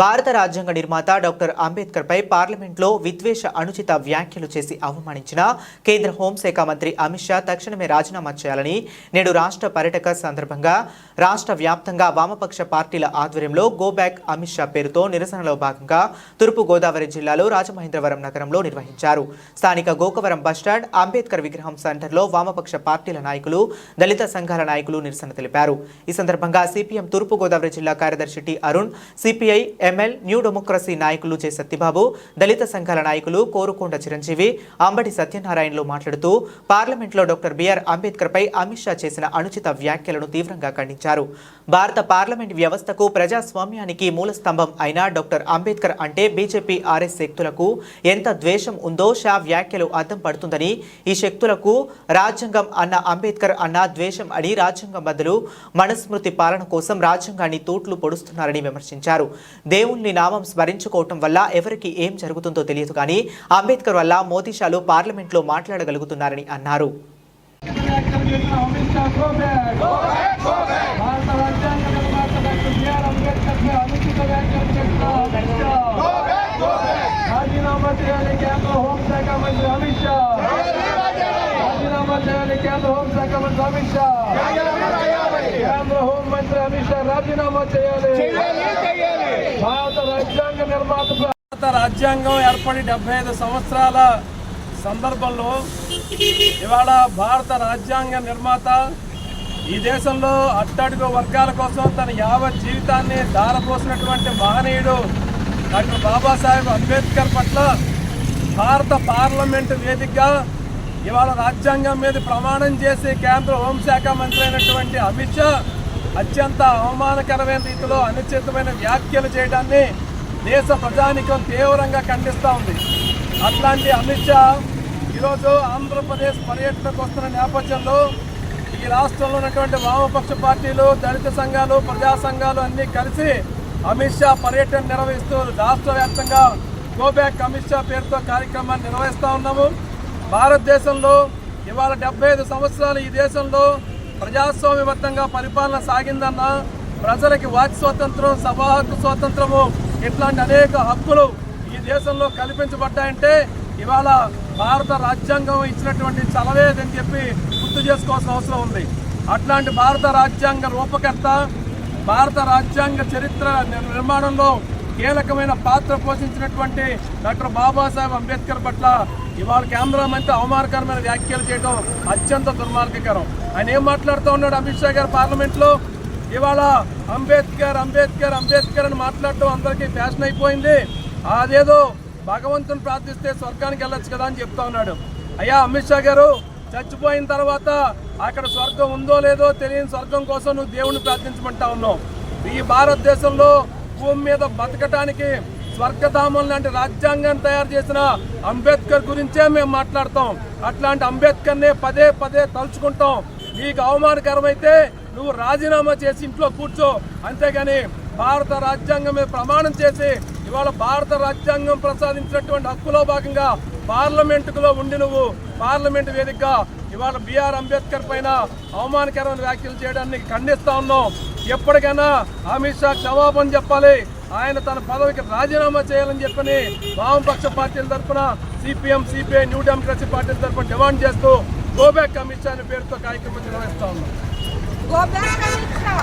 భారత రాజ్యాంగ నిర్మాత డాక్టర్ అంబేద్కర్ పై పార్లమెంట్లో విద్వేష అనుచిత వ్యాఖ్యలు చేసి అవమానించిన కేంద్ర హోంశాఖ మంత్రి అమిత్ షా తక్షణమే రాజీనామా చేయాలని నేడు రాష్ట్ర పర్యటక సందర్భంగా రాష్ట్ర వ్యాప్తంగా వామపక్ష పార్టీల ఆధ్వర్యంలో గో బ్యాక్ అమిత్ షా పేరుతో నిరసనలో భాగంగా తూర్పు గోదావరి జిల్లాలో రాజమహేంద్రవరం నగరంలో నిర్వహించారు. స్థానిక గోకవరం బస్టాండ్ అంబేద్కర్ విగ్రహం సెంటర్లో వామపక్ష పార్టీల నాయకులు దళిత సంఘాల నాయకులు నిరసన తెలిపారు. ఈ సందర్భంగా సిపిఎం తూర్పు గోదావరి జిల్లా కార్యదర్శి T Arun CPI ML new democracy నాయకులు జె సత్యబాబు దళిత సంఘాల నాయకులు కోరుకొండ చిరంజీవి అంబటి సత్యనారాయణలు మాట్లాడుతూ పార్లమెంట్లో డాక్టర్ బిఆర్ అంబేద్కర్పై అమిత్ షా చేసిన అనుచిత వ్యాఖ్యలను తీవ్రంగా ఖండించారు. భారత పార్లమెంట్ వ్యవస్థకు ప్రజాస్వామ్యానికి మూల స్తంభం అయిన డాక్టర్ అంబేద్కర్ అంటే బీజేపీ ఆర్ఎస్ శక్తులకు ఎంత ద్వేషం ఉందో షా వ్యాఖ్యలు అర్థం పడుతుందని ఈ శక్తులకు రాజ్యాంగం అన్న అంబేద్కర్ అన్న ద్వేషం అని రాజ్యాంగం బదులు మనుస్మృతి పాలన కోసం రాజ్యాంగాన్ని తూట్లు పొడుస్తున్నారని విమర్శించారు. దేవుణ్ణి నామం స్మరించుకోవటం వల్ల ఎవరికి ఏం జరుగుతుందో తెలియదు కానీ అంబేద్కర్ వల్ల మోదీ షాలు పార్లమెంట్లో మాట్లాడగలుగుతున్నారని అన్నారు. అమిత్ షా రాజీనామా చేయాలి కేంద్ర హోంశాఖ మంత్రి అమిత్ షా రాజీనామా చేయాలి కేంద్ర హోంశాఖ మంత్రి అమిత్ షా కేంద్ర మంత్రి అమిత్ షా రాజీనామా చేయాలి భారత రాజ్యాంగ నిర్మాత భారత రాజ్యాంగం ఏర్పడి డెబ్బై ఐదు సంవత్సరాల సందర్భంలో ఇవాళ భారత రాజ్యాంగ నిర్మాత ఈ దేశంలో అట్టడుగు వర్గాల కోసం తన యావత్ జీవితాన్ని దారపోసినటువంటి మహనీయుడు డాక్టర్ బాబాసాహెబ్ అంబేద్కర్ పట్ల భారత పార్లమెంటు వేదికగా ఇవాళ రాజ్యాంగం మీద ప్రమాణం చేసి కేంద్ర హోంశాఖ మంత్రి అయినటువంటి అమిత్ షా అత్యంత అవమానకరమైన రీతిలో అనుచితమైన వ్యాఖ్యలు చేయడాన్ని దేశ ప్రజానికం తీవ్రంగా ఖండిస్తూ ఉంది. అట్లాంటి అమిత్ షా ఈరోజు ఆంధ్రప్రదేశ్ పర్యటనకు వస్తున్న నేపథ్యంలో ఈ రాష్ట్రంలో ఉన్నటువంటి వామపక్ష పార్టీలు దళిత సంఘాలు ప్రజా సంఘాలు అన్నీ కలిసి అమిత్ షా పర్యటన నిర్వహిస్తూ రాష్ట్ర వ్యాప్తంగా గోబ్యాక్ అమిత్ షా పేరుతో కార్యక్రమాన్ని నిర్వహిస్తూ ఉన్నాము. భారతదేశంలో ఇవాళ డెబ్బై ఐదు సంవత్సరాలు ఈ దేశంలో ప్రజాస్వామ్యబద్ధంగా పరిపాలన సాగిందన్న ప్రజలకి వాక్ స్వాతంత్రం సభా హక్కు స్వాతంత్రము ఇట్లాంటి అనేక హక్కులు ఈ దేశంలో కల్పించబడ్డాయంటే ఇవాళ భారత రాజ్యాంగం ఇచ్చినటువంటి చలవేదని చెప్పి గుర్తు చేసుకోవాల్సిన అవసరం ఉంది. అట్లాంటి భారత రాజ్యాంగ రూపకర్త భారత రాజ్యాంగ చరిత్ర నిర్మాణంలో కీలకమైన పాత్ర పోషించినటువంటి డాక్టర్ బాబాసాహెబ్ అంబేద్కర్ పట్ల ఇవాళ కేంద్ర మంత్రి అవమానకరమైన వ్యాఖ్యలు చేయడం అత్యంత దుర్మార్గకరం. ఆయన ఏం మాట్లాడుతూ ఉన్నాడు? అమిత్ షా గారు పార్లమెంట్లో ఇవాళ అంబేద్కర్ అంబేద్కర్ అంబేద్కర్ అని మాట్లాడటం అందరికీ ఫ్యాషన్ అయిపోయింది. అదేదో భగవంతుని ప్రార్థిస్తే స్వర్గానికి వెళ్ళొచ్చు కదా అని చెప్తా ఉన్నాడు. అయ్యా అమిత్ షా గారు చచ్చిపోయిన తర్వాత అక్కడ స్వర్గం ఉందో లేదో తెలియని స్వర్గం కోసం నువ్వు దేవుణ్ణి ప్రార్థించమంటా ఉన్నావు. ఈ భారతదేశంలో భూమి మీద బతకటానికి స్వర్గధామం లాంటి రాజ్యాంగాన్ని తయారు చేసిన అంబేద్కర్ గురించే మేము మాట్లాడతాం. అట్లాంటి అంబేద్కర్నే పదే పదే తలుచుకుంటాం. నీకు అవమానకరమైతే నువ్వు రాజీనామా చేసి ఇంట్లో కూర్చో. అంతేగాని భారత రాజ్యాంగం మీద ప్రమాణం చేసి ఇవాళ భారత రాజ్యాంగం ప్రసాదించినటువంటి హక్కులో భాగంగా పార్లమెంటులో ఉండి నువ్వు పార్లమెంట్ వేదికగా ఇవాళ బిఆర్ అంబేద్కర్ పైన అవమానకరమైన వ్యాఖ్యలు చేయడాన్ని ఖండిస్తా ఉన్నాం ఎప్పటికైనా అమిత్ షా క్షమాపణ చెప్పాలి. ఆయన తన పదవికి రాజీనామా చేయాలని చెప్పని వామపక్ష పార్టీల తరఫున సిపిఎం సిపిఐ న్యూ డెమోక్రసీ పార్టీల తరఫున డిమాండ్ చేస్తూ గోబ్యాక్ అమిత్ షా అనే పేరుతో కార్యక్రమం నిర్వహిస్తా ఉన్నాం. Gobernamentão.